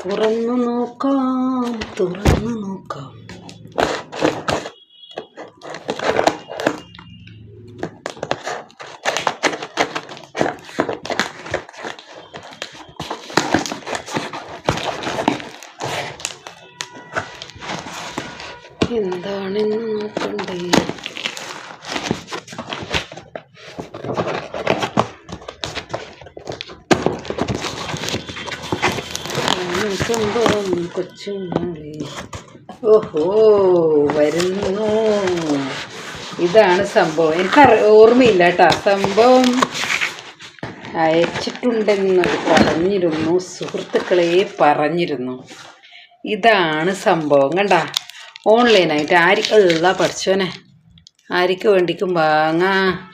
തുറന്നു നോക്കാം തുറന്നു നോക്കാം. എന്താണെന്ന് സംഭവം കൊച്ചുങ്ങളെ ഓഹോ വരുന്നു. ഇതാണ് സംഭവം. എനിക്ക് ഓർമ്മയില്ല കേട്ടോ. സംഭവം അയച്ചിട്ടുണ്ടെന്ന് പറഞ്ഞിരുന്നു. സുഹൃത്തുക്കളെ പറഞ്ഞിരുന്നു. ഇതാണ് സംഭവം. കണ്ട? ഓൺലൈനായിട്ട് ആർക്ക് ഉള്ള പഠിച്ചോനെ. ആർക്ക് വേണ്ടിക്കും വാങ്ങാ.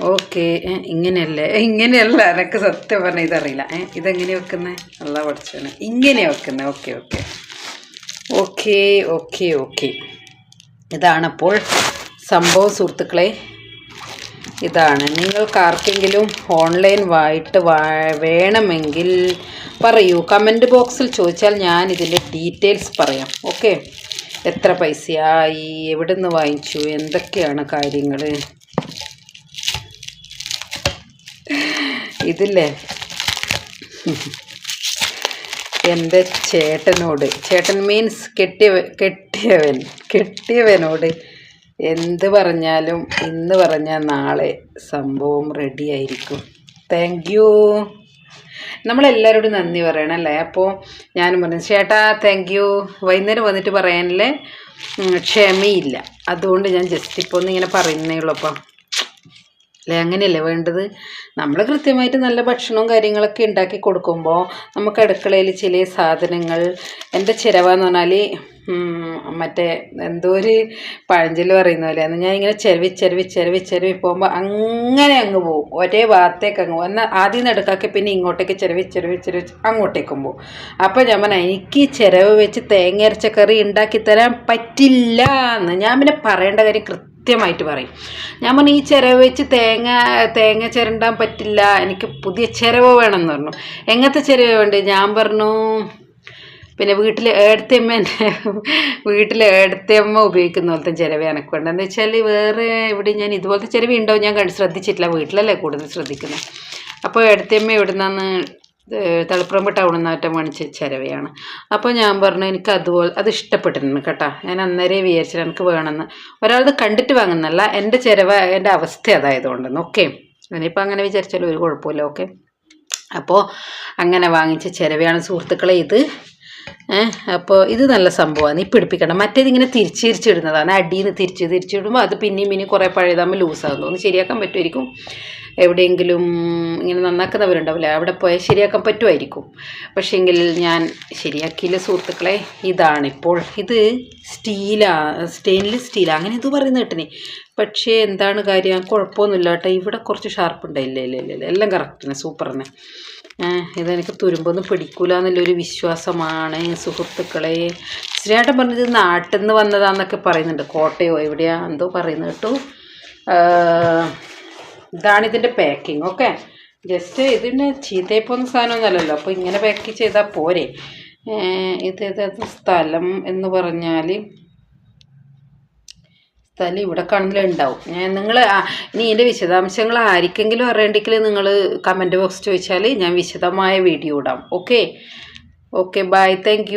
ഓക്കെ ഇങ്ങനെയല്ലേ? ഇങ്ങനെയല്ല എനക്ക് സത്യം പറഞ്ഞാൽ ഇതറിയില്ല. ഏ ഇതെങ്ങനെ വെക്കുന്നത് അല്ല പഠിച്ചാണ് ഇങ്ങനെ വെക്കുന്നത് okay okay. Okay okay okay. ഇതാണപ്പോൾ സംഭവ സുഹൃത്തുക്കളെ ഇതാണ്. നിങ്ങൾക്ക് ആർക്കെങ്കിലും ഓൺലൈൻ വായിട്ട് വേണമെങ്കിൽ പറയൂ. കമന്റ് ബോക്സിൽ ചോദിച്ചാൽ ഞാൻ ഇതിന്റെ ഡീറ്റെയിൽസ് പറയാം. ഓക്കെ? എത്ര പൈസയായി? എവിടെ നിന്ന് വാങ്ങിച്ചു? എന്തൊക്കെയാണ് കാര്യങ്ങൾ ഇതില്ലേ? എന്റെ ചേട്ടനോട്. ചേട്ടൻ മീൻസ് കെട്ടിയ കെട്ടിയവൻ കെട്ടിയവനോട് എന്ത് പറഞ്ഞാലും ഇന്ന് പറഞ്ഞാൽ നാളെ സംഭവം റെഡി ആയിരിക്കും. താങ്ക് യു നമ്മളെല്ലാവരോടും നന്ദി പറയണം അല്ലേ? അപ്പോൾ ഞാനും പറഞ്ഞു ചേട്ടാ താങ്ക് യു വൈകുന്നേരം വന്നിട്ട് പറയാനല്ലേ? ക്ഷമയില്ല. അതുകൊണ്ട് ഞാൻ ജസ്റ്റ് ഇപ്പോൾ ഒന്ന് ഇങ്ങനെ പറയുന്നേ ഉള്ളൂ അപ്പം. അല്ലേ? അങ്ങനെയല്ലേ വേണ്ടത്? നമ്മൾ കൃത്യമായിട്ട് നല്ല ഭക്ഷണവും കാര്യങ്ങളൊക്കെ ഉണ്ടാക്കി കൊടുക്കുമ്പോൾ നമുക്ക് അടുക്കളയിൽ ചില സാധനങ്ങൾ എന്റെ ചിരവെന്ന് പറഞ്ഞാൽ മറ്റേ എന്തോ ഒരു പഴഞ്ചൊല്ല് പറയുന്ന പോലെയാണ് ഞാനിങ്ങനെ ചെരുവി ചെരുവി ചെരുവി ചെരുവി പോകുമ്പോൾ അങ്ങനെ അങ്ങ് പോകും. ഒരേ ഭാഗത്തേക്ക് അങ്ങ് പോകും. എന്നാൽ ആദ്യം നടുക്കാക്കി പിന്നെ ഇങ്ങോട്ടേക്ക് ചെരുവി ചെരുവി ചെരുവി അങ്ങോട്ടേക്കും പോകും. അപ്പോൾ ഞാൻ പറഞ്ഞാൽ എനിക്ക് ചിരവ് വെച്ച് തേങ്ങ അരച്ച കറി ഉണ്ടാക്കി തരാൻ പറ്റില്ല എന്ന് ഞാൻ പിന്നെ പറയേണ്ട കാര്യം കൃത്യമായിട്ട് പറയും. ഞാൻ പറഞ്ഞു ഈ ചിരവ് വെച്ച് തേങ്ങ തേങ്ങ ചിരണ്ടാൻ പറ്റില്ല. എനിക്ക് പുതിയ ചിരവ് വേണമെന്ന് പറഞ്ഞു. എങ്ങനത്തെ ചിരവ് വേണ്ട? ഞാൻ പറഞ്ഞു പിന്നെ വീട്ടിൽ ഏടത്തിയമ്മ വീട്ടിൽ ഏടത്തിയമ്മ ഉപയോഗിക്കുന്ന പോലത്തെ ചിരവ എനിക്ക് വേണ്ട? എന്ന് വെച്ചാൽ വേറെ ഇവിടെ ഞാൻ ഇതുപോലത്തെ ചിരവ ഉണ്ടോ ഞാൻ ശ്രദ്ധിച്ചിട്ടില്ല. വീട്ടിലല്ലേ കൂടുതൽ ശ്രദ്ധിക്കുന്നത്. അപ്പോൾ ഏടത്തിയമ്മ എവിടെ നിന്നാന്ന് തളിപ്പറമ്പ് ടൗണിൽ നിന്ന് മറ്റം മേടിച്ച ചിരവയാണ്. അപ്പോൾ ഞാൻ പറഞ്ഞു എനിക്ക് അതുപോലെ അത് ഇഷ്ടപ്പെട്ടിരുന്നു കേട്ടോ. ഞാൻ അന്നേരെ വിചാരിച്ചിട്ട് എനിക്ക് വേണമെന്ന്. ഒരാളത് കണ്ടിട്ട് വാങ്ങുന്നല്ല എന്റെ ചിരവ എന്റെ അവസ്ഥ അതായതുകൊണ്ടെന്ന് ഓക്കെ? ഇനിയിപ്പോൾ അങ്ങനെ വിചാരിച്ചാലും ഒരു കുഴപ്പമില്ല ഓക്കെ? അപ്പോൾ അങ്ങനെ വാങ്ങിച്ച ചിരവയാണ് സുഹൃത്തുക്കളെ ഇത് ഏഹ് അപ്പോൾ ഇത് നല്ല സംഭവമാണ് നീ പിടിപ്പിക്കണം മറ്റേത് ഇങ്ങനെ തിരിച്ച് തിരിച്ചിടുന്നതാണ് അടിയിൽ നിന്ന് തിരിച്ച് തിരിച്ചിടുമ്പോൾ അത് പിന്നെയും പിന്നെയും കുറേ പഴയതാകുമ്പോൾ ലൂസാകുന്നു ഒന്ന് ശരിയാക്കാൻ പറ്റുമായിരിക്കും. എവിടെയെങ്കിലും ഇങ്ങനെ നന്നാക്കുന്നവരുണ്ടാവില്ല? അവിടെ പോയാൽ ശരിയാക്കാൻ പറ്റുമായിരിക്കും. പക്ഷേങ്കിൽ ഞാൻ ശരിയാക്കിയില്ല സുഹൃത്തുക്കളെ. ഇതാണിപ്പോൾ. ഇത് സ്റ്റീലാ സ്റ്റെയിൻലെസ് സ്റ്റീൽ അങ്ങനെ ഇത് പറയുന്ന കേട്ടിനെ. പക്ഷേ എന്താണ് കാര്യം? കുഴപ്പമൊന്നുമില്ല കേട്ടോ. ഇവിടെ കുറച്ച് ഷാർപ്പ് ഉണ്ട് ഇല്ല ഇല്ല ഇല്ല. എല്ലാം കറക്റ്റിനെ ഏഹ് ഇതെനിക്ക് തുരുമ്പൊന്നും പിടിക്കൂല എന്നുള്ളൊരു വിശ്വാസമാണ് സുഹൃത്തുക്കളെ. ശ്രീയേട്ടൻ പറഞ്ഞത് നാട്ടിൽ നിന്ന് വന്നതാന്നൊക്കെ പറയുന്നുണ്ട്. കോട്ടയോ എവിടെയാ? എന്തോ പറയുന്നത് കേട്ടോ. ഇതാണിതിന്റെ പാക്കിംഗ് ഓക്കെ ജസ്റ്റ് ഇതിന് ചീത്തയപ്പോന്ന സാധനമൊന്നുമല്ലല്ലോ അപ്പോൾ ഇങ്ങനെ പാക്ക് ചെയ്താൽ പോരെ. ഇത് സ്ഥലം എന്ന് പറഞ്ഞാൽ സ്ഥലം ഇവിടെ കാണുന്നതിലുണ്ടാവും ഞാൻ നിങ്ങൾ ഇനി ഇതിന്റെ വിശദാംശങ്ങൾ ആർക്കെങ്കിലും അറിയണ്ടെങ്കിൽ നിങ്ങൾ കമന്റ് ബോക്സ് ചോദിച്ചാൽ ഞാൻ വിശദമായ വീഡിയോ ഇടാം. Okay okay bye thank